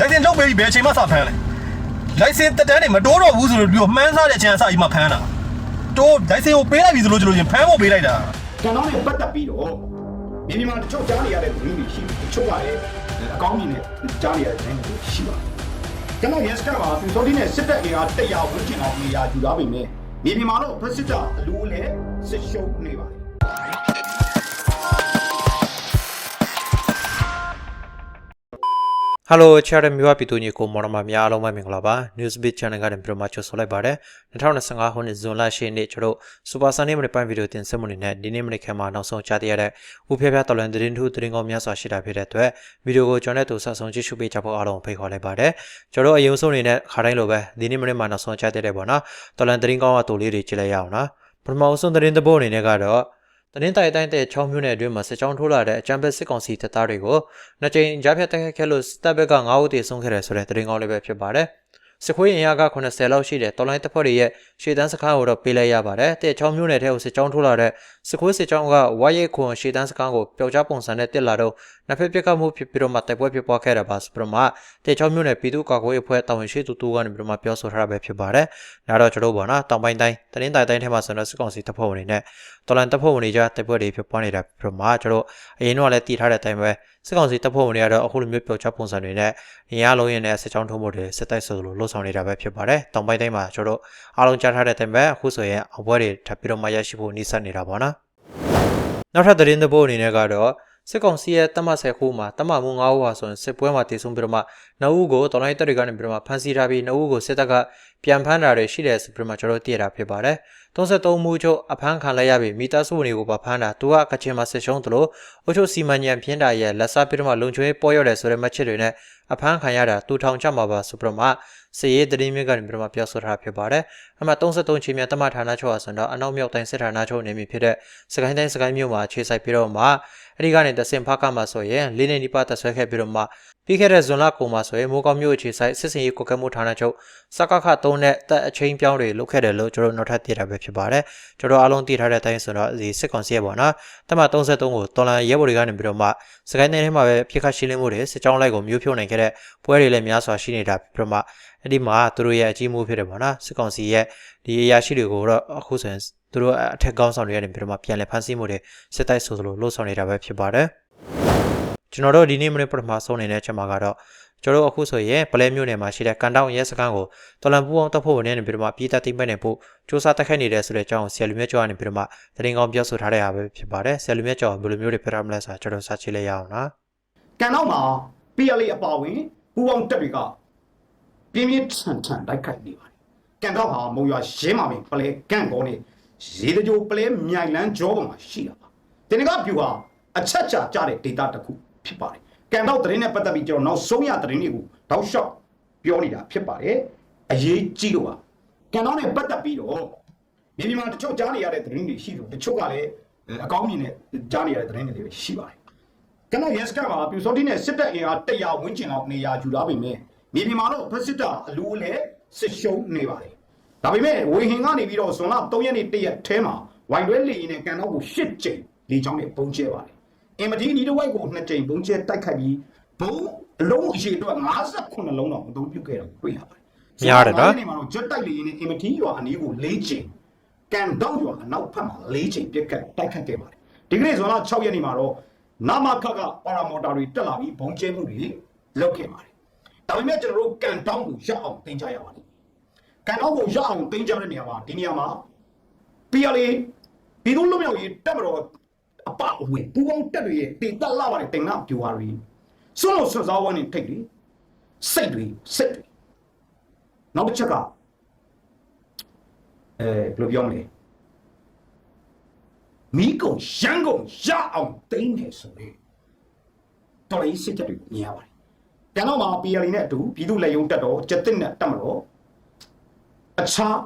လိုင်စင်ထုတ်ပေးပြီးဘယ်အချိန်မှစဖမ်းလဲလိုင်စင်တက်တန်းနေမတိုးတော့ဘူးဆိုလို့ပြီးတော့မှန်းစားတဲ့အချိန်အစကြီးမှဖမ်းတာတိုးလိုင်စင်ကိုပေးလိုက်ပြီဆိုလို့ကျလို့ချင်းဖမ်းဖို့ပေးလိုက်တာကျွန်တော်နဲ့ပတ်သက်ပြီးတော့မြေပြင်မှာတချို့ကြားနေရတဲ့လူတွေရှိတယ်တချို့ကလည်းအကောင်းမြင်နဲ့ကြားနေရတဲ့လူတွေရှိပါတယ်ကျွန်တော် yes ကပါသူစောတိနဲ့စစ်တပ်အင်အား100ဝန်းကျင်အောင်နေရာယူထားပေမဲ့မြေပြင်မှာတော့ဖက်စစ်တပ်အလိုလည်းစစ်ရှုံးနေပါတယ် ဟယ်လိုချာရမြွာပီတူညီကိုမော်ရမများအားလုံးပဲမင်္ဂလာပါ Newsbeat Channel ကနေပြန်မချဆိုလိုက်ပါတယ်2025ခုနှစ်ဇွန်လ10ရက်နေ့ကျွန်တော်စူပါဆန်နေမနေ့ပိုင်းဗီဒီယိုတင်ဆက်မှုနေနဲ့ဒီနေ့မနေ့ခန့်မှာနောက်ဆုံးကြားသိရတဲ့ဥဖျားဖျားတော်လန်သတင်းထူးသတင်းကောင်းများစွာရှိတာဖြစ်တဲ့အတွက်ဗီဒီယိုကိုကျွန်တော်နဲ့တူဆက်ဆုံးကြည့်ရှုပေးကြဖို့အားလုံးဖိတ်ခေါ်လိုက်ပါတယ်ကျွန်တော်အရင်ဆုံးအနေနဲ့ခါတိုင်းလိုပဲဒီနေ့မနေ့မှာနောက်ဆုံးကြားသိတဲ့ပေါ့နော်တော်လန်သတင်းကောင်းကတူလေးတွေကြည့်လိုက်ရအောင်နော်ပထမဆုံးသတင်းသဘောအနေနဲ့ကတော့ တနင်္သာရီတိုင်းတဲ့6မြို့နယ်အတွင်းမှာစစ်ကြောင်းထိုးလာတဲ့အကြမ်းဖက်စစ်ကောင်စီတပ်သားတွေကိုနှစ်ကြိမ်ကြားဖြတ်တိုက်ခိုက်ခဲ့လို့စစ်တပ်ဘက်က9ဦးသေဆုံးခဲ့တယ်ဆိုတဲ့သတင်းကောင်းလေးပဲဖြစ်ပါတယ်။စစ်ခွေးရင်ရက80လောက်ရှိတဲ့တော်လိုင်းတပ်ဖွဲ့တွေရဲ့ရှေ့တန်းစခန်းကိုတော့ပေးလိုက်ရပါတယ်။တဲ့6မြို့နယ်ထဲကိုစစ်ကြောင်းထိုးလာတဲ့စစ်ခွေးစစ်ကြောင်းကဝါရဲခွန်ရှေ့တန်းစခန်းကိုပျောက်ကြားပုံစံနဲ့တက်လာတော့ နှစ်ဖက်ပြစ်ခတ်မှုဖြစ်ပြီးတော့မှတိုက်ပွဲဖြစ်ပွားခဲ့တာပါဆိုပြီးတော့မှတဲ့6မြို့နယ်ပြည်သူ့ကာကွယ်ရေးအဖွဲ့တာဝန်ရှိသူတူကနေပြီးတော့မှပြောဆိုထားတာပဲဖြစ်ပါတယ်။ဒါတော့ကျွန်တော်တို့ပေါ့နော်တောင်ပိုင်းတိုင်းတနင်္သာရီတိုင်းထဲမှာဆိုတော့စစ်ကောင်စီတပ်ဖွဲ့ဝင်တွေနဲ့တော်လန်တပ်ဖွဲ့ဝင်တွေကြားတိုက်ပွဲတွေဖြစ်ပွားနေတာပြီးတော့မှကျွန်တော်အရင်တော့လည်းတည်ထားတဲ့အတိုင်းပဲစစ်ကောင်စီတပ်ဖွဲ့ဝင်တွေကတော့အခုလိုမျိုးပျောက်ကြားပုံစံတွေနဲ့အင်အားလုံးရင်နဲ့စစ်ကြောင်းထုံးမှုတွေစစ်တိုက်ဆိုလိုလှုပ်ဆောင်နေတာပဲဖြစ်ပါတယ်။တောင်ပိုင်းတိုင်းမှာကျွန်တော်အားလုံးကြားထားတဲ့အတိုင်းပဲအခုဆိုရင်အပွဲတွေထပ်ပြီးတော့မှရရှိဖို့နှိစက်နေတာပေါ့နော်။နောက်ထပ်သတင်းသဘောအနေနဲ့ကတော့ စစ်ကောင်စီရဲ့တမတ်ဆယ်ခုမှာတမမှု9ဦးဟာဆိုရင်စစ်ပွဲမှာတည်ဆုံပြီးတော့မှ9ဦးကိုတော်လိုင်းတပ်တွေကနေပြီးတော့မှဖမ်းဆီးထားပြီး9ဦးကိုစစ်တပ်ကပြန်ဖမ်းတာတွေရှိတယ်ဆိုပြီးတော့မှကျွန်တော်တို့သိရတာဖြစ်ပါတယ်။33မှုချုပ်အဖမ်းခံလိုက်ရပြီးမိသားစုဝင်တွေကိုပါဖမ်းတာသူကကချင်မှာစစ်ရှုံးသလိုအုပ်ချုပ်စီမံညံပြင်းတာရဲ့လက်စားပြီးတော့မှလုံချွေးပေါ်ရတယ်ဆိုတဲ့မှတ်ချက်တွေနဲ့အဖမ်းခံရတာတူထောင်ချမှာပါဆိုပြီးတော့မှ စည်ရေးသတင်းမြစ်ကနေပြီးတော့မှပြောဆိုထားတာဖြစ်ပါတယ်။အမှ33ချင်းမြတ်တမဌာနချုပ်ဟာဆိုတော့အနောက်မြောက်တိုင်းစစ်ဌာနချုပ်အနေနဲ့ဖြစ်တဲ့စကိုင်းတိုင်းစကိုင်းမြို့မှာခြေဆိုင်ပြီးတော့မှအဲ့ဒီကနေတဆင်ဖားကမှာဆိုရင်လေးနေဒီပါတက်ဆွဲခဲ့ပြီးတော့မှ ပြီးခဲ့တဲ့ဇွန်လကုန်မှာဆိုရင်မိုးကောင်းမြို့အခြေဆိုင်စစ်စင်ရေးကွက်ကမှုဌာနချုပ်စကခ3နဲ့တက်အချင်းပြောင်းတွေလုပ်ခဲ့တယ်လို့ကျွန်တော်နောက်ထပ်သိတာပဲဖြစ်ပါတယ်ကျွန်တော်အားလုံးသိထားတဲ့အတိုင်းဆိုတော့ဒီစစ်ကောင်စီရဲ့ပေါ့နော်တမ33ကိုတော်လန်ရဲဘော်တွေကနေပြီးတော့မှစကိုင်းတိုင်းထဲမှာပဲဖြစ်ခတ်ရှင်းလင်းမှုတွေစစ်ကြောင်းလိုက်ကိုမျိုးဖြုတ်နိုင်ခဲ့တဲ့ပွဲတွေလည်းများစွာရှိနေတာပြီးတော့မှအဲ့ဒီမှာသူတို့ရဲ့အကြီးမှုဖြစ်တယ်ပေါ့နော်စစ်ကောင်စီရဲ့ဒီအရာရှိတွေကိုတော့အခုဆိုရင်သူတို့အထက်ကောင်းဆောင်တွေကနေပြီးတော့မှပြန်လည်ဖမ်းဆီးမှုတွေစစ်တိုက်ဆိုသလိုလှုပ်ဆောင်နေတာပဲဖြစ်ပါတယ် ကျွန်တော်တို့ဒီနေ့မနေ့ပထမဆုံးနေတဲ့အချက်မှာကတော့ကျွန်တော်တို့အခုဆိုရင်ပလဲမြို့နယ်မှာရှိတဲ့ကန်တောင်ရဲစခန်းကိုတော်လန်ပူအောင်တပ်ဖို့ဝင်နေပြီးတော့မှပြည်သက်သိမ့်မဲ့နေဖို့စ조사တက်ခိုက်နေတယ်ဆိုတဲ့အကြောင်းကိုဆယ်လူမြတ်ကျော်ကနေပြီးတော့မှသတင်းကောင်းပြောဆိုထားတဲ့အားပဲဖြစ်ပါတယ်ဆယ်လူမြတ်ကျော်ဘယ်လိုမျိုးတွေပြရမလဲဆိုတာကျွန်တော်စချိလိုက်ရအောင်နော်ကန်တော့မှာ PLA အပါဝင်ပူပေါင်းတက်တွေကပြင်းပြင်းထန်ထန်တိုက်ခိုက်နေပါတယ်ကန်တော့ဟာမုံရွာရင်းမှာပင်ပလဲကန်ကောနေရေတကြိုပလဲမြိုင်လန်းကြောပေါ်မှာရှိတာပါဒီနေ့ကပြူဟာအချက်ချာကြတဲ့ data တစ်ခု ဖြစ်ပါတယ်ကန်တော့သတင်းနဲ့ပတ်သက်ပြီးကျွန်တော်နောက်ဆုံးရသတင်းတွေကိုတောက်လျှောက်ပြောနေတာဖြစ်ပါတယ်အရေးကြီးလို့ပါကန်တော့နဲ့ပတ်သက်ပြီးတော့မြေပြင်မှာတချို့ကြားနေရတဲ့သတင်းတွေရှိတယ်တချို့ကလည်းအကောင်းမြင်နဲ့ကြားနေရတဲ့သတင်းတွေလည်းရှိပါတယ်ကျွန်တော် yes ကပါပြူစောတိနဲ့စစ်တပ်အင်အား100ဝန်းကျင်လောက်နေရာယူထားပေမဲ့မြေပြင်မှာတော့ဖက်စစ်တပ်အလိုလည်းစစ်ရှုံးနေပါတယ်။ဒါပေမဲ့ဝေဟင်ကနေပြီးတော့ဇွန်လ3ရက်နေ့တရက်ထဲမှာဝိုင်တွဲလေရင်နဲ့ကန်တော့ကို8ကြိမ်လေချောင်းနဲ့ပုံကျဲပါတယ်။ အင်မဒီနီတဝိုက်ကို2ကြိမ်ပုံကျဲတိုက်ခတ်ပြီးဘုံအလုံးအရှိအတွက်58လုံးတော့အသုံးပြုခဲ့တာတွေ့ရပါတယ်။ဒီမှာတော့ဂျက်တိုက်လေရင်နဲ့အင်မဒီရွာအနီးကို4ကြိမ်ကန်တော့ရွာအနောက်ဖက်မှာ4ကြိမ်ပြက်ခတ်တိုက်ခတ်ခဲ့ပါတယ်။ဒီကနေ့ဇွန်လ6ရက်နေ့မှာတော့နာမခကပါရာမော်တာတွေတက်လာပြီးဘုံကျဲမှုတွေလုပ်ခဲ့ပါတယ်။ဒါပေမဲ့ကျွန်တော်တို့ကန်တောင်းကိုရအောင်တင်ကြရပါတယ်။ကန်တောင်းကိုရအောင်တင်ကြတဲ့နေရာမှာဒီနေရာမှာ PLA ပြည်သူ့လူမျိုးရေးတက်မတော် အပအဝင်ပူပေါင်းတက်တွေရဲ့တင်တက်လာပါတယ်တင်နာပြူပါရီစွန်းလို့စွန်းစားဝမ်းနေထိတ်တွေစိတ်တွေစိတ်တွေနောက်တစ်ချက်ကအဲဘယ်လိုပြောမလဲမိကုံရန်ကုန်ရအောင်တိမ့်နေဆိုလေတော်လေးစစ်ချက်တွေမြင်ရပါတယ်။ပြန်တော့မှာ PLA နဲ့အတူပြည်သူ့လက်ယုံတက်တော့ကျက်တစ်နဲ့တက်မလို့အခြား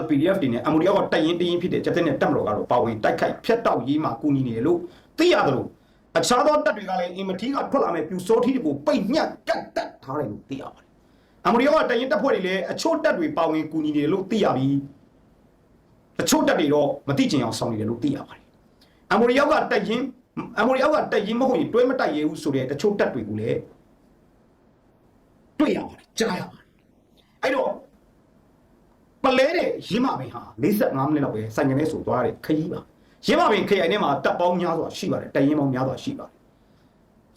LPDF တွေနဲ့အမူရီယောကတိုင်ရင်တင်းရင်ဖြစ်တဲ့ကျက်တစ်နဲ့တက်မလို့ကတော့ပါဝင်တိုက်ခိုက်ဖျက်တောက်ရေးမှာကူညီနေတယ်လို့သိရတယ်လို့အခြားသောတက်တွေကလည်းအင်မတီကထွက်လာမဲ့ပြူစောထီတွေကိုပိတ်ညက်ကတ်တက်ထားတယ်လို့သိရပါတယ်။အမူရီယောကတိုင်ရင်တက်ဖွဲ့တွေလည်းအချို့တက်တွေပါဝင်ကူညီနေတယ်လို့သိရပြီးအချို့တက်တွေတော့မသိချင်အောင်ဆောင်နေတယ်လို့သိရပါတယ်။အမူရီယောကတိုင်ရင်အမူရီယောကတိုင်ရင်မဟုတ်ရင်တွဲမတိုက်ရဘူးဆိုတဲ့တချို့တက်တွေကိုလည်းတွေ့ရပါတယ်ကြားရပါတယ်အဲ့တော့ ပလဲတဲ့ရင်းမပင်ဟာ45မိနစ်လောက်ပဲစိုင်ငယ်နဲ့ဆိုသွားတယ်ခရီးပါရင်းမပင်ခရိုင်ထဲမှာတပ်ပေါင်းများစွာရှိပါတယ်တရင်ပေါင်းများစွာရှိပါတယ်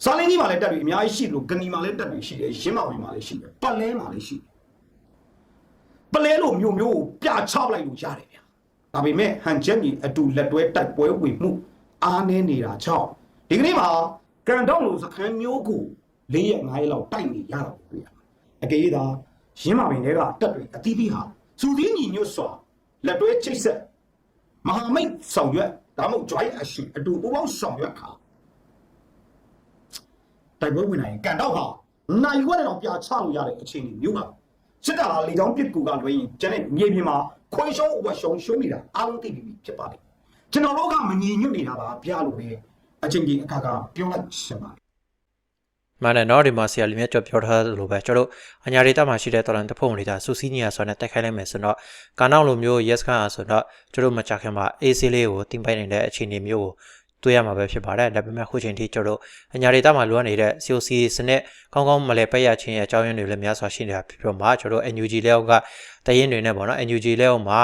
စာလင်းကြီးမှာလည်းတက်ပြီးအများကြီးရှိလို့ဂနီမှာလည်းတက်ပြီးရှိတယ်ရင်းမပင်မှာလည်းရှိတယ်ပလဲမှာလည်းရှိတယ်ပလဲလို့မျိုးမျိုးကိုပြချပလိုက်လို့ရတယ်ဗျာဒါပေမဲ့ဟန်ချက်ကြီးအတူလက်တွဲတိုက်ပွဲဝင်မှုအားနည်းနေတာကြောင့်ဒီကနေ့မှာကန်တောင်းလို့စခန်းမျိုးကို၄ရက်၅ရက်လောက်တိုက်နေရတော့ဗျာအကေးသာရင်းမပင်တွေကတက်တွေအသီးသီးဟာ စူသီးညီညွတ်စွာလက်တွဲချိတ်ဆက်မဟာမိတ်ဆောင်ရွက်ဒါမှမဟုတ် joint action အတူပူးပေါင်းဆောင်ရွက်ခါတိုက်ပွဲဝင်နိုင်ရင်ကန်တော့ဟာနိုင်ဝက်တော့ပြချလို့ရတဲ့အခြေအနေမျိုးပါစစ်တပ်ဟာလေကြောင်းပစ်ကူကလွှဲရင်ကျန်တဲ့မြေပြင်မှာခွေရှုံးဝက်ရှုံးရှုံးနေတာအားလုံးသိပြီဖြစ်ပါတယ်ကျွန်တော်တို့ကမငြိမ်ညွတ်နေတာပါပြလို့ပဲအချင်းကြီးအခါကပြောလိုက်ရှင်ပါ မှန်တယ်နော်ဒီမှာဆရာလူမြတ်ကျော်ပြောထားသလိုပဲကျွန်တော်တို့အညာဒေတာမှာရှိတဲ့တော်လန်တဖုံနေတာစူစီးညီယာဆိုတဲ့တိုက်ခိုင်းလိုက်မယ်ဆိုတော့ကာနောက်လိုမျိုး yes ခါဆိုတော့ကျွန်တော်မကြခင်မှာ AC လေးကိုတင်ပိုင်နေတဲ့အခြေအနေမျိုးကိုတွေ့ရမှာပဲဖြစ်ပါတယ်ဒါပေမဲ့ခုချိန်ထိကျွန်တော်တို့အညာဒေတာမှာလိုအပ်နေတဲ့ COC စနစ်ကောင်းကောင်းမလဲပတ်ရခြင်းရဲ့အကြောင်းရင်းတွေလည်းများစွာရှိနေတာဖြစ်ပြီးတော့မှကျွန်တော်တို့ NUG လက်အောက်ကတရင်တွေနဲ့ပေါ့နော် NUG လက်အောက်မှာ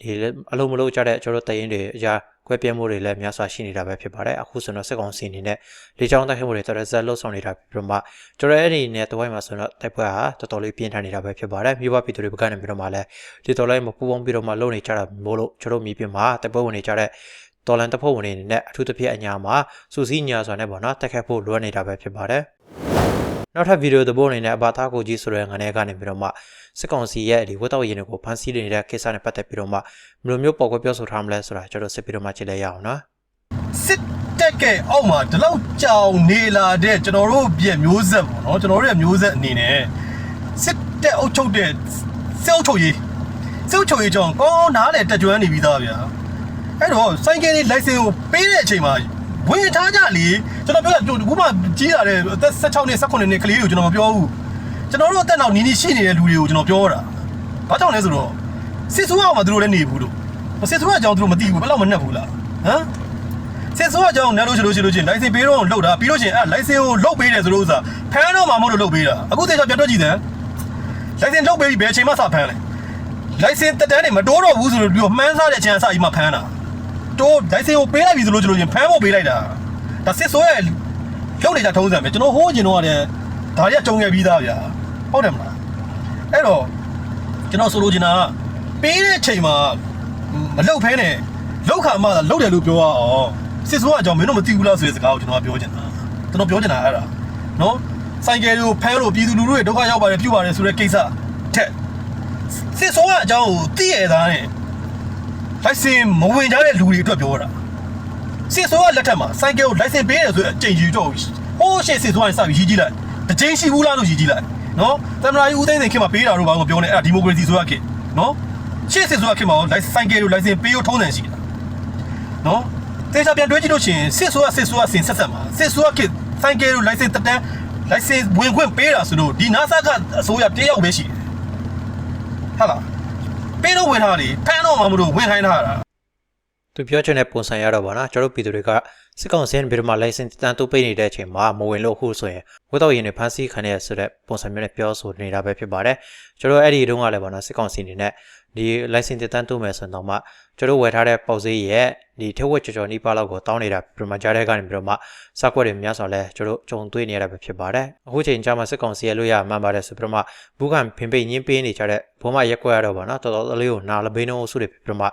ဒီအလုံးမလုံးကြတဲ့ကျွန်တော်တို့တရင်တွေအရာ ကွဲပြဲမှုတွေလည်းများစွာရှိနေတာပဲဖြစ်ပါတယ်အခုဆိုတော့စစ်ကောင်စီအနေနဲ့လေကြောင်းတိုက်ခိုက်မှုတွေတော်တော်ဇက်လှုပ်ဆောင်နေတာပြီးတော့မှကျွန်တော်အဲ့ဒီနဲ့တဝိုင်းမှာဆိုတော့တိုက်ပွဲဟာတော်တော်လေးပြင်းထန်နေတာပဲဖြစ်ပါတယ်မြို့ပပြည်သူတွေဘက်ကနေပြီးတော့မှလည်းဒီတော်လိုင်းမပူပေါင်းပြီးတော့မှလုံနေကြတာမို့လို့ကျွန်တော်မြေပြင်မှာတိုက်ပွဲဝင်နေကြတဲ့တော်လန်တပ်ဖွဲ့ဝင်တွေအနေနဲ့အထူးသဖြင့်အညာမှာစူစီးညာဆိုတဲ့ပေါ့နော်တိုက်ခိုက်ဖို့လိုအပ်နေတာပဲဖြစ်ပါတယ် နောက်ထပ်ဗီဒီယိုသဘောအနေနဲ့အဘာသားကိုကြီးဆိုတဲ့ငန်းထဲကနေပြီးတော့မှစစ်ကောင်စီရဲ့ဒီဝတ်တော်ရင်တွေကိုဖန်ဆီးနေတဲ့ကိစ္စနဲ့ပတ်သက်ပြီးတော့မှဘယ်လိုမျိုးပေါ်ကွက်ပြောဆိုထားမလဲဆိုတာကျွန်တော်စစ်ပြီးတော့မှကြည့်လိုက်ရအောင်နော်စစ်တက်ကဲအောက်မှာဒီလောက်ကြောင်နေလာတဲ့ကျွန်တော်တို့ပြည်မျိုးဆက်ပေါ့နော်ကျွန်တော်တို့ရဲ့မျိုးဆက်အနေနဲ့စစ်တက်အုပ်ချုပ်တဲ့စေအုပ်ချုပ်ရေးစေအုပ်ချုပ်ရေးကြောင့်ကောင်းနားလေတက်ကြွနေပြီးသားဗျာအဲ့တော့စိုင်းကင်းလေး license ကိုပေးတဲ့အချိန်မှာ ဝင်ထားကြလေကျွန်တော်ပြောတာခုမှကြီးလာတဲ့အသက်16နှစ်18နှစ်ကလေးတွေကိုကျွန်တော်မပြောဘူးကျွန်တော်တို့အသက်နောက်နီးနီးရှိနေတဲ့လူတွေကိုကျွန်တော်ပြောတာဘာကြောင့်လဲဆိုတော့စစ်ဆိုးအောင်မှသူတို့လည်းနေဘူးလို့စစ်ဆိုးအကြောင်းသူတို့မသိဘူးဘယ်တော့မှနှက်ဘူးလားဟမ်စစ်ဆိုးအကြောင်းနဲ့လို့ရှိလို့ရှိလို့ချင်း license ပေးတော့လှုပ်တာပြီးလို့ချင်းအဲ license ကိုလှုပ်ပေးတယ်ဆိုလို့ဥစားဖမ်းတော့မှမဟုတ်လို့လှုပ်ပေးတာအခုသေချာပြတ်တော့ကြည့်တယ် license လှုပ်ပေးပြီးဘယ်အချိန်မှစဖမ်းလဲ license တက်တန်းနေမတိုးတော့ဘူးဆိုလို့ပြီးတော့မှန်းစားတဲ့အချိန်အစကြီးမှဖမ်းတာ တိုး license ကိုပေးလိုက်ပြီဆိုလို့ချင်းဖမ်းဖို့ပေးလိုက်တာဒါစစ်ဆိုးရဲ့လှုပ်နေကြထုံးစံပဲကျွန်တော်ဟိုးကျင်တော့ရတယ်ဒါတွေကကြုံခဲ့ပြီးသားဗျာဟုတ်တယ်မလားအဲ့တော့ကျွန်တော်ဆိုလိုချင်တာကပေးတဲ့အချိန်မှာမလှုပ်ဖဲနဲ့လှုပ်ခါမှလှုပ်တယ်လို့ပြောရအောင်စစ်ဆိုးအကြောင်းမင်းတို့မသိဘူးလားဆိုတဲ့စကားကိုကျွန်တော်ပြောချင်တာကျွန်တော်ပြောချင်တာအဲ့ဒါနော်ဆိုင်ကယ်တွေကိုဖမ်းလို့ပြည်သူလူထုတွေဒုက္ခရောက်ပါတယ်ပြုပါတယ်ဆိုတဲ့ကိစ္စထက်စစ်ဆိုးအကြောင်းကိုသိရတာနဲ့ လိုက်စင်မဝင်ကြတဲ့လူတွေအတွက်ပြောတာစစ်ဆိုးကလက်ထက်မှာဆိုင်ကယ်ကိုလိုက်စင်ပေးတယ်ဆိုတဲ့အချိန်ကြီးတော့ဟိုးရှေ့စစ်ဆိုးကစပြီးရေးကြည့်လိုက်တစ်ချိန်ရှိဘူးလားလို့ရေးကြည့်လိုက်နော်သမရာကြီးဦးသိန်းစိန်ခင်မှာပေးတာတော့ဘာမှမပြောနဲ့အဲ့ဒါဒီမိုကရေစီဆိုရခင်နော်ရှေ့စစ်ဆိုးကခင်မှာလိုက်ဆိုင်ကယ်ကိုလိုက်စင်ပေးဖို့ထုံးတယ်ရှိတာနော်တေချာပြန်တွေးကြည့်လို့ရှိရင်စစ်ဆိုးကစစ်ဆိုးကစင်ဆက်ဆက်မှာစစ်ဆိုးကခေဆိုင်ကယ်လို license တက်တန်း license ဝင်ခွင့်ပေးတာဆိုလို့ဒီ NASA ကအစိုးရတယောက်ပဲရှိတယ်ဟာလား ပေးတော့ဝင်ထားတယ်ဖမ်းတော့မှမလို့ဝင်ခိုင်းထားတာသူပြောချင်တဲ့ပုံစံရတော့ဗောနော်ကျွန်တော်တို့ပြည်သူတွေကစစ်ကောင်စီရဲ့ပြည်မှာ license တန်တူပေးနေတဲ့အချိန်မှာမဝင်လို့ခုဆိုရင်ဝတ်တော်ရင်တွေဖမ်းဆီးခံရဆိုတဲ့ပုံစံမျိုးနဲ့ပြောဆိုနေတာပဲဖြစ်ပါတယ်ကျွန်တော်အဲ့ဒီတုန်းကလည်းဗောနော်စစ်ကောင်စီအနေနဲ့ဒီ license တန်တူမယ်ဆိုတော့မှ ကျွန်တော်ဝယ်ထားတဲ့ပေါက်ဈေးရဲ့ဒီထက်ဝက်ကြော်ကြော်နီးပါးလောက်ကိုတောင်းနေတာပြည်မှာကြားတဲ့ကနေပြီးတော့မှစကွက်တွေများစွာလဲကျွန်တော်ကြုံတွေ့နေရတာပဲဖြစ်ပါတယ်အခုချိန်ကျမှစစ်ကောင်စီရဲ့လို့ရမှန်ပါတယ်ဆိုပြီးတော့မှဘူးခံဖင်ပိတ်ညင်းပေးနေကြတဲ့ဘုံမရက်ကွက်ရတော့ဗောနော်တော်တော်လေးကိုနာလဘိန်းလုံးစုတွေပြီးတော့မှ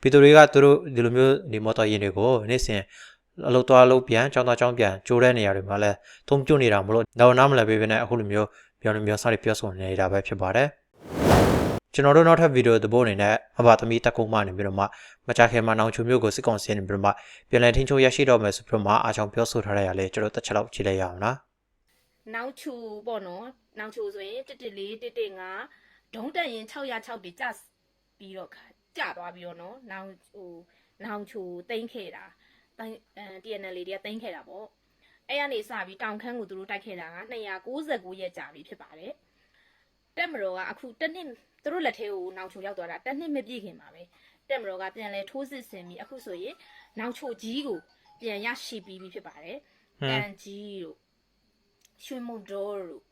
ပြည်သူတွေကသူတို့ဒီလိုမျိုးဒီမော်တော်ယာဉ်တွေကိုနေ့စဉ်အလုပ်သွားလုပ်ပြန်ចောင်းသားចောင်းပြန်ကြိုးတဲ့နေရာတွေမှာလဲသုံးပြုတ်နေတာမလို့တော့နားမလည်ပေးဘဲနဲ့အခုလိုမျိုးပြောနေမျိုးစတွေပြောဆိုနေတာပဲဖြစ်ပါတယ် ကျွန်တော်တို့နောက်ထပ်ဗီဒီယိုသဘောအနေနဲ့အဘသမီးတက်ကုန်းမနေပြီးတော့မှမကြခင်မှာနောင်ချုံမျိုးကိုစစ်ကောင်စီနေပြီးတော့မှပြန်လည်ထင်းချုံရရှိတော့မယ်ဆိုပြီးတော့မှအားချောင်ပြောဆိုထားရလေကျွန်တော်တစ်ချက်လောက်ကြည့်လိုက်ရအောင်နော်နောက်ချူပေါ့နော်နောက်ချူဆိုရင်114 115ဒုံးတက်ရင်606တိကျပြီးတော့ခါကျသွားပြီးတော့နော်နောက်ဟိုနောက်ချူတိမ့်ခဲ့တာတိုင်းအဲ TNL တွေကတိမ့်ခဲ့တာပေါ့အဲ့ကနေစပြီးတောင်ခမ်းကိုသူတို့တိုက်ခဲ့တာက299ရက်ကြာပြီဖြစ်ပါတယ် တက်မတော်ကအခုတစ်နှစ်သူတို့လက်ထဲကိုနောက်ချူရောက်သွားတာတစ်နှစ်မပြည့်ခင်ပါပဲတက်မတော်ကပြန်လဲထိုးစစ်ဆင်ပြီးအခုဆိုရင်နောက်ချူကြီးကိုပြန်ရရှိပြီးပြီဖြစ်ပါတယ်ဟမ်တန်ကြီးတို့ရွှေမုံတော်တို့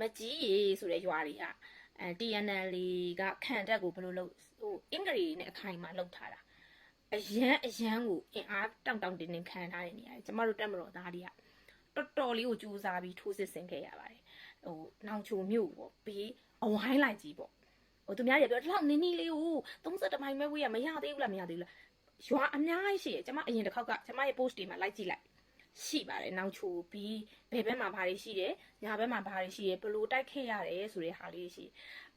မကြီးရေဆိုတဲ့ရွာတွေကအဲ TNL ကခံတက်ကိုဘယ်လိုလုပ်ဟိုအင်္ဂရီနဲ့အခိုင်အမာလုပ်ထားတာအရန်အရန်ကိုအင်အားတောင့်တောင့်တင်းတင်းခံထားတဲ့နေရာတွေကျမတို့တက်မတော်သားတွေကတော်တော်လေးကိုကြိုးစားပြီးထိုးစစ်ဆင်ခဲ့ရပါတယ် ဟိုနောင်ချိုမြို့ပေါ့ဘေးအဝိုင်းလိုက်ကြီးပေါ့ဟိုသူများတွေပြောဒီလောက်နင်းနီးလေးကို30မိုင်ပဲဝေးရမရသေးဘူးလားမရသေးဘူးလားရွာအများကြီးရှိတယ်ကျမအရင်တစ်ခေါက်ကကျမရဲ့ post တွေမှာလိုက်ကြည့်လိုက်ရှိပါတယ်နောက်ချိုပြီးဘယ်ဘက်မှာဘာတွေရှိတယ်ညာဘက်မှာဘာတွေရှိတယ်ဘယ်လိုတိုက်ခဲ့ရတယ်ဆိုတဲ့ဟာလေးရှိ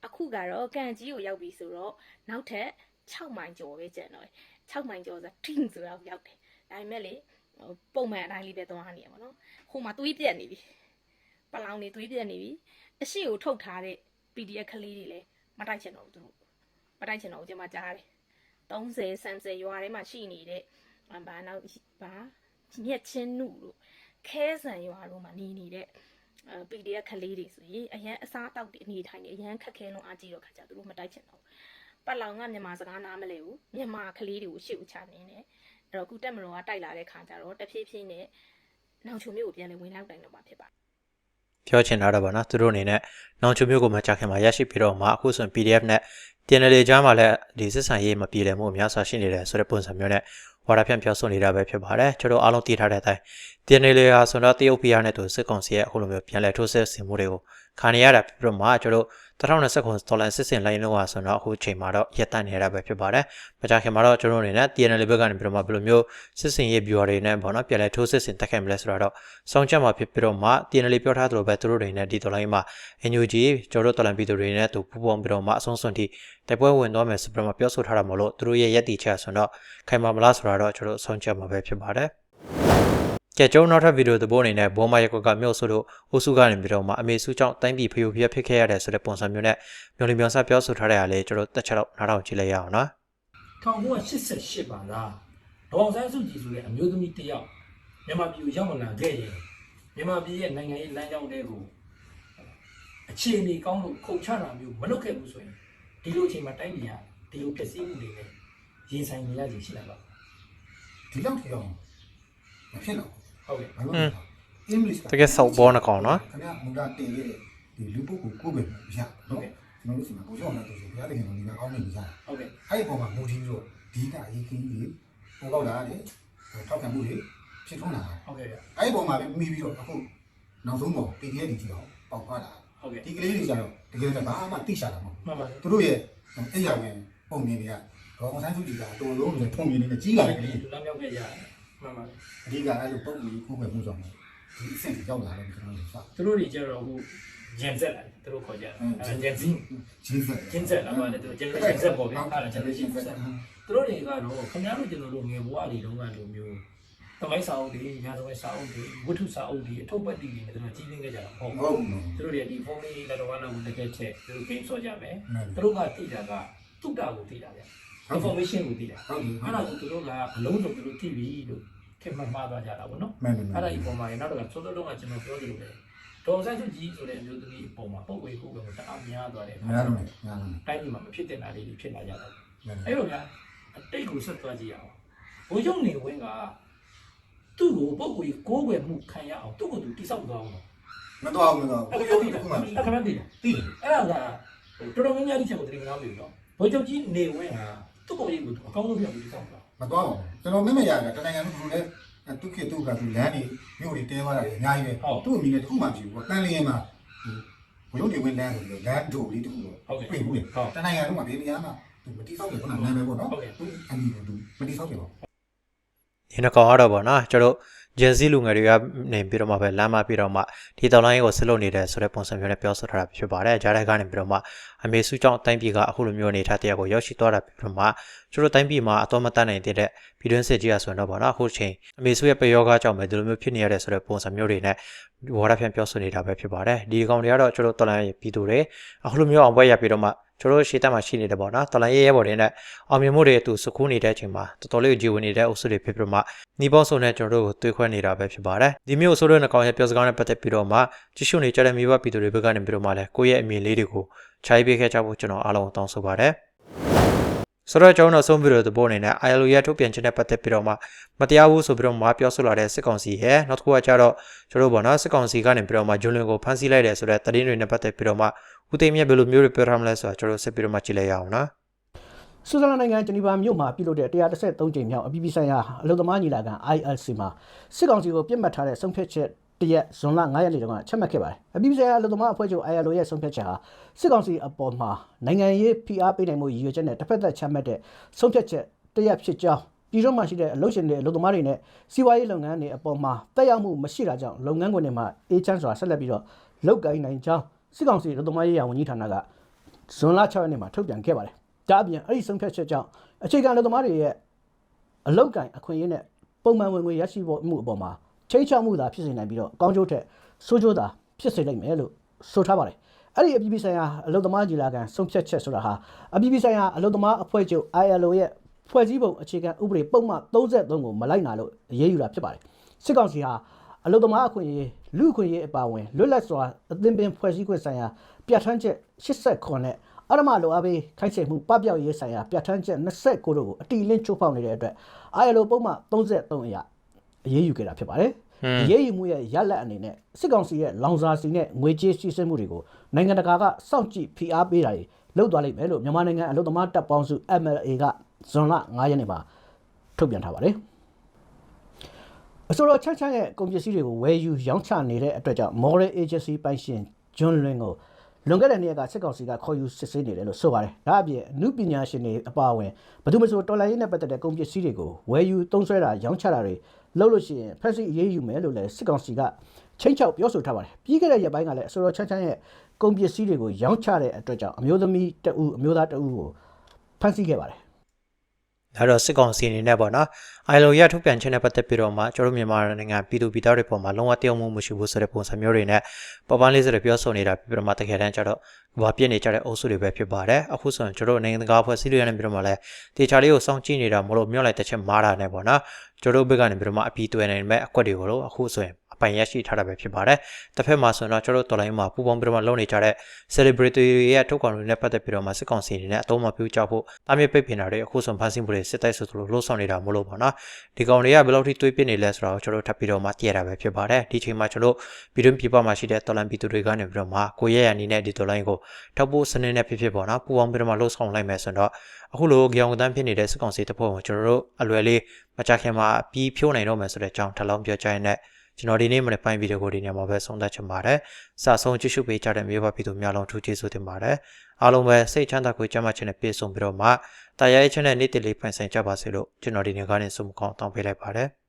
အခုကတော့ကန်ကြီးကိုရောက်ပြီဆိုတော့နောက်ထပ်6မိုင်ကျော်ပဲကျန်တော့6မိုင်ကျော်ဆိုတင်းဆိုတော့ရောက်တယ်ဒါပေမဲ့လေဟိုပုံမှန်အတိုင်းလေးပဲသွားနေရပါတော့ဟိုမှာသွေးပြက်နေပြီ ပလောင်နေသွေးပြက်နေပြီအရှိကိုထုတ်ထားတဲ့ PDF ကလေးတွေလည်းမတိုက်ချင်တော့ဘူးသူတို့မတိုက်ချင်တော့ဘူးကျွန်မကြားတယ်30 30ရွာထဲမှာရှိနေတဲ့ဘာနောက်ဘာညက်ချင်းနုလို့ခဲဆန်ရွာတို့မှာနေနေတဲ့အဲ PDF ကလေးတွေဆိုရင်အရန်အစားအသောက်တွေအနေထိုင်နေအရန်ခက်ခဲလုံးအားကြီးတော့ခါကြသူတို့မတိုက်ချင်တော့ဘူးပတ်လောင်ကမြန်မာစကားနားမလဲဘူးမြန်မာကလေးတွေကိုရှေ့ဦးချနေတယ်အဲ့တော့အခုတက်မတော်ကတိုက်လာတဲ့ခါကြတော့တဖြည်းဖြည်းနဲ့နောင်ချုံမျိုးကိုပြန်လဲဝင်လောက်တိုင်တော့မှာဖြစ်ပါတယ် ပြောချင်တာတော့ဗောနော်သူတို့အနေနဲ့နောင်ချုံမျိုးကိုမကြခင်မှာရရှိပြီးတော့မှအခုဆိုရင် PDF နဲ့ TNL ကြားမှာလည်းဒီစစ်ဆန်ရေးမပြေလည်မှုအများစွာရှိနေတယ်ဆိုတဲ့ပုံစံမျိုးနဲ့ဝါဒဖြန့်ပြောဆိုနေတာပဲဖြစ်ပါတယ်ကျွန်တော်အားလုံးသိထားတဲ့အတိုင်း TNL ဟာဆိုတော့တရုတ်ပြည်နဲ့သူစစ်ကောင်စီရဲ့အခုလိုမျိုးပြန်လည်ထိုးစစ်ဆင်မှုတွေကိုခံနေရတာပြီးတော့မှကျွန်တော် 2029ဒေါ်လာစစ်စင်လိုင်းလုံးဟာဆိုတော့အခုချိန်မှာတော့ရပ်တန့်နေရတာပဲဖြစ်ပါတယ်။မကြခင်မှာတော့ကျွန်တော်အနေနဲ့ TNL ဘက်ကနေပြီးတော့မှဘယ်လိုမျိုးစစ်စင်ရေး viewer တွေနဲ့ပေါ့နော်ပြန်လည်ထိုးစစ်ဆင်တက်ခဲ့မလဲဆိုတော့စောင့်ကြမှာဖြစ်ပြီးတော့မှ TNL ပြောထားသလိုပဲသူတို့တွေနဲ့ဒီဒေါ်လာမှာ NUG ကျွန်တော်တို့တော်လန်ပြည်သူတွေနဲ့သူပူးပေါင်းပြီးတော့မှအဆုံးစွန်ထိတိုက်ပွဲဝင်သွားမယ်ဆိုပြီးတော့မှပြောဆိုထားတာမလို့သူတို့ရဲ့ရက်တီချက်ဆိုတော့ခိုင်မာမလားဆိုတော့ကျွန်တော်စောင့်ကြမှာပဲဖြစ်ပါတယ်။ ကြက်ကျုံနောက်ထပ်ဗီဒီယိုသဘောအနေနဲ့ဘောမရက်ကွက်ကမြို့ဆိုတို့အိုစုကနေပြီးတော့မှအမေစုကြောင့်တိုင်းပြည်ဖျို့ဖျက်ဖြစ်ခဲ့ရတဲ့ဆိုတဲ့ပုံစံမျိုးနဲ့မျိုးလီမျိုးဆက်ပြောဆိုထားတဲ့အားလေးကျွန်တော်တက်ချက်တော့နားထောင်ကြည့်လိုက်ရအောင်နော်1988ပါလားဒေါအောင်ဆန်းစုကြည်ဆိုတဲ့အမျိုးသမီးတစ်ယောက်မြန်မာပြည်ကိုရောက်လာခဲ့ရင်မြန်မာပြည်ရဲ့နိုင်ငံရေးလမ်းကြောင်းတွေကိုအခြေအနေကောင်းလို့ခုတ်ချတာမျိုးမလုပ်ခဲ့ဘူးဆိုရင်ဒီလိုအချိန်မှာတိုင်းပြည်ဟာဒီလိုဖြစ်စည်းမှုတွေနဲ့ရင်ဆိုင်နေရစီရှိလာပါဒီလောက်ထိအောင်မဖြစ်တော့ ဟုတ်ကဲ့ဘာလို့လဲအင်္ဂလိပ်တကယ်စောက်ဘောနှကောင်နော်ခင်ဗျာမူတာတင်ရတဲ့ဒီလူပုဂ္ဂိုလ်ကိုယ်ပဲမရနော်ကျွန်တော်တို့စီမှာကိုရှောင်းလာတော့ဆိုဘုရားတခင်တော်ဒီမှာကောင်းနေကြတာဟုတ်ကဲ့အဲ့ဒီပုံမှာမူတည်ပြီးတော့ဒီကအရေးကြီးကြီးပေါ်ပေါက်လာတယ်ထောက်ခံမှုတွေဖြစ်ထွန်းလာတာဟုတ်ကဲ့ဗျအဲ့ဒီပုံမှာပဲမိပြီးတော့အခုနောက်ဆုံးတော့ PDF ဒီတီအောင်ပေါက်သွားတာဟုတ်ကဲ့ဒီကလေးတွေကျတော့တကယ်တော့ဘာမှသိရှာတာမဟုတ်မှန်ပါသူတို့ရဲ့အဲ့ရဝင်ပုံမြင်တွေကဒေါအောင်ဆန်းစုကြည်ကတော်လုံးနဲ့ထုံမြင်နေတဲ့ကြီးလာတဲ့ကလေးလူလမ်းမြောက်ခဲ့ကြရတယ် မှန်ပါအဓိကအဲ့လိုပုံမြင်ကိုယ်ပဲမှုဆောင်တယ်ဒီအဆင့်ရောက်လာတယ်ကျွန်တော်တို့စသူတို့တွေကြတော့အခုဂျန်ဆက်လာတယ်သူတို့ခေါ်ကြတယ်အဲဂျန်စင်းဂျင်းဖက်ဂျန်ဆက်လာပါတယ်သူဂျန်ဂျန်ဆက်ပေါ်ပြီအဲ့ဒါဂျန်ဆက်ဆက်သူတို့တွေကတော့ခင်ဗျားတို့ကျွန်တော်တို့ငယ်ဘဝတွေတုန်းကလိုမျိုးသမိုင်းစာအုပ်တွေညာသမိုင်းစာအုပ်တွေဝတ္ထုစာအုပ်တွေအထုပ်ပတ်တီတွေနဲ့သူတို့ကြီးသိခဲ့ကြတာမဟုတ်ဟုတ်ဘူးဘူးသူတို့တွေဒီဖုန်းလေးလက်တော်ကလည်းဝင်ခဲ့ချက်သူတို့ game ဆော့ကြမယ်နော်သူတို့ကသိတာကတုတ်တာကိုသိတာဗျ information ကိုသိတာဟုတ်ပြီအဲ့ဒါကိုသူတို့ကအလုံးစုံသူတို့သိပြီလို့ခင်မှမှားသွားကြတာပေါ့နော်မှန်တယ်မှအဲ့န်ဒါတယ်ဒီပုံမှာနောက်တော့စောစောတုန်းကကျွန်တော်ပြောသလိုပဲဒေါ်ဆိုင်စုကြီးဆိုတဲ့အမျိုးသမီးပုံမှာပုံဝေခုပဲတအားများသွားတယ်များလုံးများလုံးတိုင်းပြည်မှာမဖြစ်တဲ့နာလေးတွေဖြစ်လာကြတယ်မှန်အဲ့လိုများအတိတ်ကိုဆက်သွားကြည့်အောင်ဘိုးချုပ်နေဝင်းကသူ့ကိုပုဂ္ဂိုလ်ကြီးကိုးကွယ်မှုခံရအောင်သူ့ကိုယ်သူတိဆောက်သွားအောင်လို့မတော်ဘူးမတော်အဲ့ဘူးဒါပြောပြီးခုတာမှအဲ့ဒါမှသိတယ်တိတယ်အဲ့ဒါကဟိုတော်တော်များများဒီချက်ကိုတတိမနာပြီတော့ဘိုးချုပ်ကြီးနေဝင်းက သူ့ကိုယ်ကြီးကိုအကောင်းဆုံးပြပြီးတိဆောက်တာမတော်ဘူးကျွန်တော်မမရတာတနိုင်ငံလုံးလည်းသူခေသူကသူလမ်းနေမြို့တွေတဲသွားတာအများကြီးပဲသူ့အမိနဲ့တခုမှမရှိဘူးတန်လျင်မှာဘုံတွေဝင်လမ်းဆိုလို့လမ်းတို့လေးတခုတော့ပြင်ဘူးလေတနိုင်ငံလုံးမှာဘယ်နေရာမှာသူမတိဆောက်တယ်ခုနနာမည်ပေါ့နော်သူအမိကသူမတိဆောက်တယ်ပေါ့ဒီနှကောင်ကတော့ဗောနော်ကျွန်တော် ဂျန်စီလူငယ်တွေကနေပြီးတော့မှပဲလမ်းမပြီးတော့မှဒီတော်လိုင်းကိုဆစ်လို့နေတဲ့ဆိုတဲ့ပုံစံမျိုးနဲ့ပြောဆိုထားတာဖြစ်ပါတယ်ကြားတဲ့ကနေပြီးတော့မှအမေစုကြောင့်တိုင်းပြည်ကအခုလိုမျိုးအနေထားတရားကိုရောက်ရှိသွားတာပြီးတော့မှကျွန်တော်တိုင်းပြည်မှာအတော်မတတ်နိုင်တဲ့ပြည်တွင်းစစ်ကြီးရဆိုရင်တော့ဗောနော်အခုချိန်အမေစုရဲ့ပယောဂကြောင့်ပဲဒီလိုမျိုးဖြစ်နေရတဲ့ဆိုတဲ့ပုံစံမျိုးတွေနဲ့ဝါဒဖြန့်ပြောဆိုနေတာပဲဖြစ်ပါတယ်ဒီကောင်တွေကတော့ကျွန်တော်တော်လိုင်းရဲ့ပြည်သူတွေအခုလိုမျိုးအောင်ပွဲရပြီးတော့မှ ကျွန်တော်ရှေ့တက်မှာရှိနေတယ်ဗောနော်တော်လိုင်းရဲ့ရဲဘော်တွေနဲ့အောင်မြင်မှုတွေအတူစကူးနေတဲ့အချိန်မှာတော်တော်လေးကိုကြည်ဝင်နေတဲ့အုပ်စုတွေဖြစ်ပြီးတော့မှနီပေါဆိုနဲ့ကျွန်တော်တို့ကိုတွေးခွဲနေတာပဲဖြစ်ပါတယ်ဒီမျိုးဆိုတဲ့နှကောင်ရဲ့ပြောစကားနဲ့ပတ်သက်ပြီးတော့မှကြည့်ရှုနေကြတဲ့မိဘပြည်သူတွေဘက်ကနေပြီးတော့မှလည်းကိုယ့်ရဲ့အမြင်လေးတွေကိုခြိုင်းပေးခဲ့ကြဖို့ကျွန်တော်အားလုံးတောင်းဆိုပါတယ်ဆိုတော့ကျွန်တော်နောက်ဆုံးဗီဒီယိုသဘောအနေနဲ့ ILO ရဲ့ထုတ်ပြန်ချက်နဲ့ပတ်သက်ပြီးတော့မှမတရားဘူးဆိုပြီးတော့မှပြောဆိုလာတဲ့စစ်ကောင်စီရဲ့နောက်တစ်ခုကကျတော့ကျွန်တော်တို့ပေါ့နော်စစ်ကောင်စီကနေပြီးတော့မှဂျွန်လွင်ကိုဖမ်းဆီးလိုက်တယ်ဆိုတဲ့သတင်းတွေနဲ့ပတ်သက်ပြီးတော့မှ ဦးသိမ်းမြတ်ဘယ်လိုမျိုးတွေပြောထားမလဲဆိုတာကျွန်တော်တို့ဆက်ပြီးတော့မှကြည့်လိုက်ရအောင်နော်ဆွစ်ဇာလန်နိုင်ငံဂျနီဗာမြို့မှာပြုလုပ်တဲ့133ကြိမ်မြောက်အပြည်ပြည်ဆိုင်ရာအလုံသမားညီလာခံ ILC မှာစစ်ကောင်စီကိုပြစ်မှတ်ထားတဲ့ဆုံးဖြတ်ချက်တရက်ဇွန်လ9ရက်နေ့တုန်းကချက်မှတ်ခဲ့ပါတယ်။အပြည်ပြည်ဆိုင်ရာအလုံသမားအဖွဲ့ချုပ် ILO ရဲ့ဆုံးဖြတ်ချက်ဟာစစ်ကောင်စီအပေါ်မှာနိုင်ငံရေးဖိအားပေးနိုင်မှုရည်ရွယ်ချက်နဲ့တစ်ဖက်သက်ချမှတ်တဲ့ဆုံးဖြတ်ချက်တရက်ဖြစ်ကြောင်းပြည်တော်မှာရှိတဲ့အလုပ်ရှင်တွေအလုပ်သမားတွေနဲ့စီးပွားရေးလုပ်ငန်းတွေအပေါ်မှာတက်ရောက်မှုမရှိတာကြောင့်လုပ်ငန်းခွင်တွေမှာအေးချမ်းစွာဆက်လက်ပြီးတော့လုပ်ကိုင်နိုင်ကြောင်း စစ်ကောင်စီအလုပ်သမားရေးရာဝန်ကြီးဌာနကဇွန်လ6ရက်နေ့မှာထုတ်ပြန်ခဲ့ပါတယ်။ဒါအပြင်အဲ့ဒီဆုံးဖြတ်ချက်ကြောင့်အခြေခံလူသမားတွေရဲ့အလောက်ကန်အခွင့်အရေးနဲ့ပုံမှန်ဝင်ငွေရရှိဖို့မှုအပေါ်မှာချိန်ချောက်မှုသာဖြစ်စေနိုင်ပြီးတော့အကောင်းကျိုးထက်ဆိုးကျိုးသာဖြစ်စေနိုင်မယ်လို့ဆိုထားပါတယ်။အဲ့ဒီအပြည်ပြည်ဆိုင်ရာအလုပ်သမားကြီးလာကန်ဆုံးဖြတ်ချက်ဆိုတာဟာအပြည်ပြည်ဆိုင်ရာအလုပ်သမားအဖွဲ့ချုပ် ILO ရဲ့ဖွဲ့စည်းပုံအခြေခံဥပဒေပုံမှန်33ကိုမလိုက်နာလို့အရေးယူတာဖြစ်ပါတယ်။စစ်ကောင်စီဟာ အလုပ်သမားအခွင့်အရေးလူ့အခွင့်အရေးအပါအဝင်လွတ်လပ်စွာအသင်းပင်ဖွဲ့စည်းခွင့်ဆိုင်ရာပြဋ္ဌာန်းချက်89နဲ့အရမလိုအပ်ပြီးခိုက်ချေမှုပပျောက်ရေးဆိုင်ရာပြဋ္ဌာန်းချက်29တို့ကိုအတီလင်းချိုးဖောက်နေတဲ့အတွက် ILO ပုံမှန်33အရာအရေးယူခဲ့တာဖြစ်ပါတယ်။အရေးယူမှုရဲ့ရလဒ်အနေနဲ့စစ်ကောင်စီရဲ့လောင်စာစီနဲ့ငွေကြေးစီးဆင်းမှုတွေကိုနိုင်ငံတကာကစောင့်ကြည့်ဖိအားပေးတာတွေလုပ်သွားလိမ့်မယ်လို့မြန်မာနိုင်ငံအလို့သမားတပ်ပေါင်းစု MLA ကဇွန်လ9ရက်နေ့မှာထုတ်ပြန်ထားပါတယ်။ အစိုးရချမ်းချမ်းရဲ့ကုန်ပစ္စည်းတွေကိုဝယ်ယူရောင်းချနေတဲ့အတွက်ကြောင့် Moral Agency ပိုင်ရှင်ဂျွန်လွင်ကိုလွန်ခဲ့တဲ့နေ့ကစစ်ကောင်စီကခေါ်ယူစစ်ဆေးနေတယ်လို့ဆိုပါတယ်။ဒါအပြင်အမှုပညာရှင်တွေအပါအဝင်ဘယ်သူမှဆိုတော်လိုင်းရေးနဲ့ပတ်သက်တဲ့ကုန်ပစ္စည်းတွေကိုဝယ်ယူသုံးစွဲတာရောင်းချတာတွေလုပ်လို့ရှိရင်ဖက်စီအရေးယူမယ်လို့လည်းစစ်ကောင်စီကချိန်ချောက်ပြောဆိုထားပါတယ်။ပြီးခဲ့တဲ့ရက်ပိုင်းကလည်းအစိုးရချမ်းချမ်းရဲ့ကုန်ပစ္စည်းတွေကိုရောင်းချတဲ့အတွက်ကြောင့်အမျိုးသမီးတဦးအမျိုးသားတဦးကိုဖမ်းဆီးခဲ့ပါတယ် ဒါတော့စစ်ကောင်စီအနေနဲ့ပေါ့နော် ILO ရထုတ်ပြန်ချက်နဲ့ပတ်သက်ပြီးတော့မှကျွန်တော်မြန်မာနိုင်ငံပြည်သူပြည်သားတွေပေါ်မှာလုံးဝတည်ရောက်မှုမရှိဘူးဆိုတဲ့ပုံစံမျိုးတွေနဲ့ပေါ်ပန်းလေးစရပြောဆိုနေတာပြီးတော့မှတကယ်တမ်းကျတော့ဘာပြစ်နေကြတဲ့အုပ်စုတွေပဲဖြစ်ပါတယ်အခုဆိုရင်ကျွန်တော်နိုင်ငံတကာဖွဲ့စည်းတွေနဲ့ပြီးတော့မှလည်းတေချာလေးကိုစောင့်ကြည့်နေတာမလို့မြောက်လိုက်တဲ့ချက်မားတာနဲ့ပေါ့နော်ကျွန်တော်ဘက်ကနေပြီးတော့မှအပီးတွဲနေမဲ့အကွက်တွေကိုတော့အခုဆိုရင် အပိုင်ရရှိထားတာပဲဖြစ်ပါတယ်။တစ်ဖက်မှာဆိုတော့ကျွန်တော်တို့တော်လိုင်းမှာပူပေါင်းပြီးတော့မှလုပ်နေကြတဲ့ celebrity တွေရဲ့ထုတ်ကောင်တွေနဲ့ပတ်သက်ပြီးတော့မှစစ်ကောင်စီတွေနဲ့အသုံးမပြုကြဖို့တားမြစ်ပိတ်ပင်တာတွေအခုဆိုဖန်ဆင်းမှုတွေစစ်တိုက်ဆိုသလိုလှုပ်ဆောင်နေတာမလို့ပေါ့နော်။ဒီကောင်တွေကဘယ်လောက်ထိတွေးပစ်နေလဲဆိုတော့ကျွန်တော်တို့ထပ်ပြီးတော့မှသိရတာပဲဖြစ်ပါတယ်။ဒီချိန်မှာကျွန်တော်ပြည်တွင်းပြည်ပမှာရှိတဲ့တော်လိုင်းပြည်သူတွေကနေပြီးတော့မှကိုရဲရအနေနဲ့ဒီတော်လိုင်းကိုထောက်ဖို့စနစ်နဲ့ဖြစ်ဖြစ်ပေါ့နော်ပူပေါင်းပြီးတော့မှလှုပ်ဆောင်လိုက်မယ်ဆိုတော့အခုလိုကြောင်ကတန်းဖြစ်နေတဲ့စစ်ကောင်စီတပ်ဖွဲ့ကိုကျွန်တော်တို့အလွယ်လေးမကြခင်မှာပြီးဖြိုးနိုင်တော့မယ်ဆိုတဲ့အကြောင်းထပ်လောင်းပြောကြရင်လည်း ကျွန်တော်ဒီနေ့မနေ့ပိုင်းဗီဒီယိုကိုဒီနေ့မှာပဲဆုံးသက်ချင်ပါတယ်။စဆုံးကြည့်ရှုပေးကြတဲ့မျိုးပါပြည်သူများလုံးထူးကျေးဇူးတင်ပါတယ်။အားလုံးပဲစိတ်ချမ်းသာကိုကြမ်းမှခြင်းနဲ့ပြည့်စုံပြီးတော့မှတရားရေးခြင်းနဲ့နေ့တည်လေးပိုင်ဆိုင်ကြပါစေလို့ကျွန်တော်ဒီနေ့ကနေဆုမကောင်းတောင်းပေးလိုက်ပါတယ်။